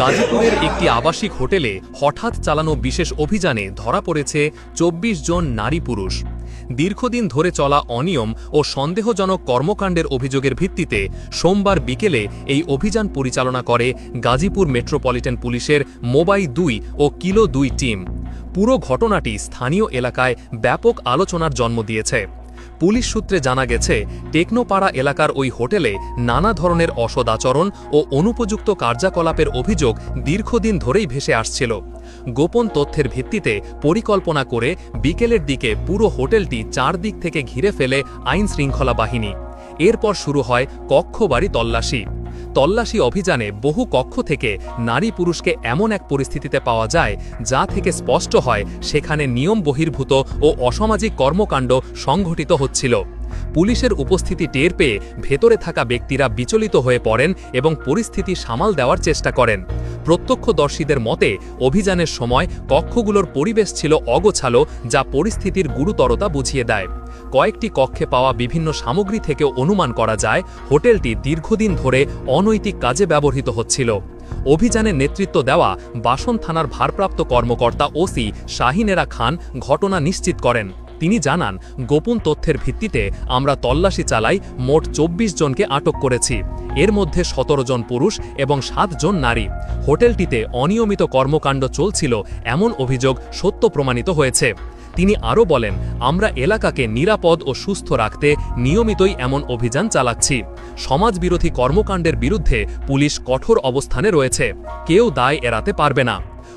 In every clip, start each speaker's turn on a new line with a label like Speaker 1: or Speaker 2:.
Speaker 1: গাজীপুরের একটি আবাসিক হোটেলে হঠাৎ চালানো বিশেষ অভিযানে ধরা পড়েছে চব্বিশ জন নারী পুরুষ। দীর্ঘদিন ধরে চলা অনিয়ম ও সন্দেহজনক কর্মকাণ্ডের অভিযোগের ভিত্তিতে সোমবার বিকেলে এই অভিযান পরিচালনা করে গাজীপুর মেট্রোপলিটন পুলিশের মোবাই দুই ও কিলো দুই টিম। পুরো ঘটনাটি স্থানীয় এলাকায় ব্যাপক আলোচনার জন্ম দিয়েছে। পুলিশ সূত্রে জানা গেছে, টেকনোপাড়া এলাকার ওই হোটেলে নানা ধরনের অসদাচরণ ও অনুপযুক্ত কার্যকলাপের অভিযোগ দীর্ঘদিন ধরেই ভেসে আসছিল। গোপন তথ্যের ভিত্তিতে পরিকল্পনা করে বিকেলের দিকে পুরো হোটেলটি চারদিক থেকে ঘিরে ফেলে আইন শৃঙ্খলা বাহিনী। এরপর শুরু হয় কক্ষবাড়ি তল্লাশি। তল্লাশি অভিযানে বহু কক্ষ থেকে নারী পুরুষকে এমন এক পরিস্থিতিতে পাওয়া যায়, যা থেকে স্পষ্ট হয়, সেখানে নিয়ম বহির্ভূত ও অসামাজিক কর্মকাণ্ড সংঘটিত হচ্ছিল। পুলিশের উপস্থিতি টের পেয়ে ভেতরে থাকা ব্যক্তিরা বিচলিত হয়ে পড়েন এবং পরিস্থিতি সামাল দেওয়ার চেষ্টা করেন। প্রত্যক্ষদর্শীদের মতে, অভিযানের সময় কক্ষগুলোর পরিবেশ ছিল অগোছালো, যা পরিস্থিতির গুরুতরতা বুঝিয়ে দেয়। কয়েকটি কক্ষে পাওয়া বিভিন্ন সামগ্রী থেকে অনুমান করা যায়, হোটেলটি দীর্ঘদিন ধরে অনৈতিক কাজে ব্যবহৃত হচ্ছিল। অভিযানে নেতৃত্ব দেওয়া বাসন থানার ভারপ্রাপ্ত কর্মকর্তা ওসি শাহিনেরা খান ঘটনা নিশ্চিত করেন। তিনি জানান, গোপন তথ্যের ভিত্তিতে আমরা তল্লাশি চালাই মোট চব্বিশ জনকে আটক করেছি। এর মধ্যে সতেরো জন পুরুষ এবং সাত জন নারী। হোটেলটিতে অনিয়মিত কর্মকাণ্ড চলছিল এমন অভিযোগ সত্য প্রমাণিত হয়েছে। তিনি আরও বলেন, আমরা এলাকাকে নিরাপদ ও সুস্থ রাখতে নিয়মিতই এমন অভিযান চালাচ্ছি। সমাজবিরোধী কর্মকাণ্ডের বিরুদ্ধে পুলিশ কঠোর অবস্থানে রয়েছে। কেউ দায় এড়াতে পারবে না।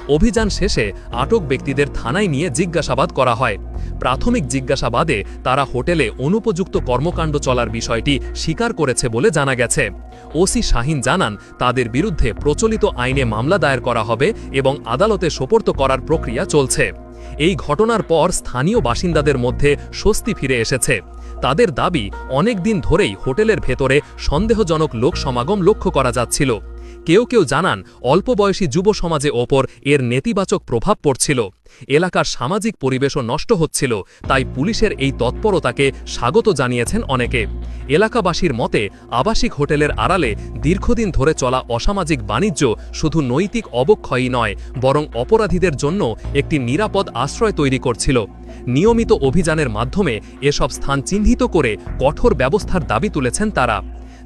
Speaker 1: অভিযান শেষে আটক ব্যক্তিদের থানায় নিয়ে জিজ্ঞাসাবাদ করা হয়। প্রাথমিক জিজ্ঞাসাবাদে তারা হোটেলে অনুপযুক্ত কর্মকাণ্ড চলার বিষয়টি স্বীকার করেছে বলে জানা গেছে। ওসি শাহিন জানান, তাদের বিরুদ্ধে প্রচলিত আইনে মামলা দায়ের করা হবে এবং আদালতে সোপর্দ করার প্রক্রিয়া চলছে। এই ঘটনার পর স্থানীয় বাসিন্দাদের মধ্যে স্বস্তি ফিরে এসেছে। তাদের দাবি, অনেক দিন ধরেই হোটেলের ভেতরে সন্দেহজনক লোক সমাগম লক্ষ্য করা যাচ্ছিল। কেউ কেউ জানান, অল্প বয়সী যুব সমাজে ওপর এর নেতিবাচক প্রভাব পড়ছিল। এলাকার সামাজিক পরিবেশও নষ্ট হচ্ছিল, তাই পুলিশের এই তৎপরতাকে স্বাগত জানিয়েছেন অনেকে। এলাকাবাসীর মতে, আবাসিক হোটেলের আড়ালে দীর্ঘদিন ধরে চলা অসামাজিক বাণিজ্য শুধু নৈতিক অবক্ষয়ই নয়, বরং অপরাধীদের জন্য একটি নিরাপদ আশ্রয় তৈরি করছিল। নিয়মিত অভিযানের মাধ্যমে এসব স্থান চিহ্নিত করে কঠোর ব্যবস্থার দাবি তুলেছেন তারা।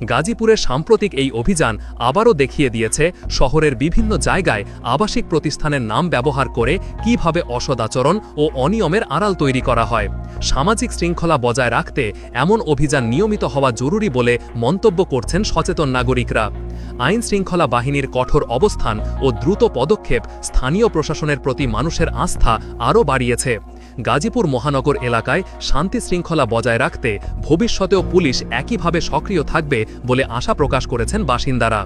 Speaker 1: গাজীপুরের সাম্প্রতিক এই অভিযান আবারও দেখিয়ে দিয়েছে শহরের বিভিন্ন জায়গায় আবাসিক প্রতিষ্ঠানের নাম ব্যবহার করে কীভাবে অসদাচরণ ও অনিয়মের আড়াল তৈরি করা হয়। সামাজিক শৃঙ্খলা বজায় রাখতে এমন অভিযান নিয়মিত হওয়া জরুরি বলে মন্তব্য করছেন সচেতন নাগরিকরা। আইন শৃঙ্খলা বাহিনীর কঠোর অবস্থান ও দ্রুত পদক্ষেপ স্থানীয় প্রশাসনের প্রতি মানুষের আস্থা আরও বাড়িয়েছে। গাজীপুর মহানগর এলাকায় শান্তি শৃঙ্খলা বজায় রাখতে ভবিষ্যতেও পুলিশ একইভাবে সক্রিয় থাকবে বলে আশা প্রকাশ করেছেন বাসিন্দারা।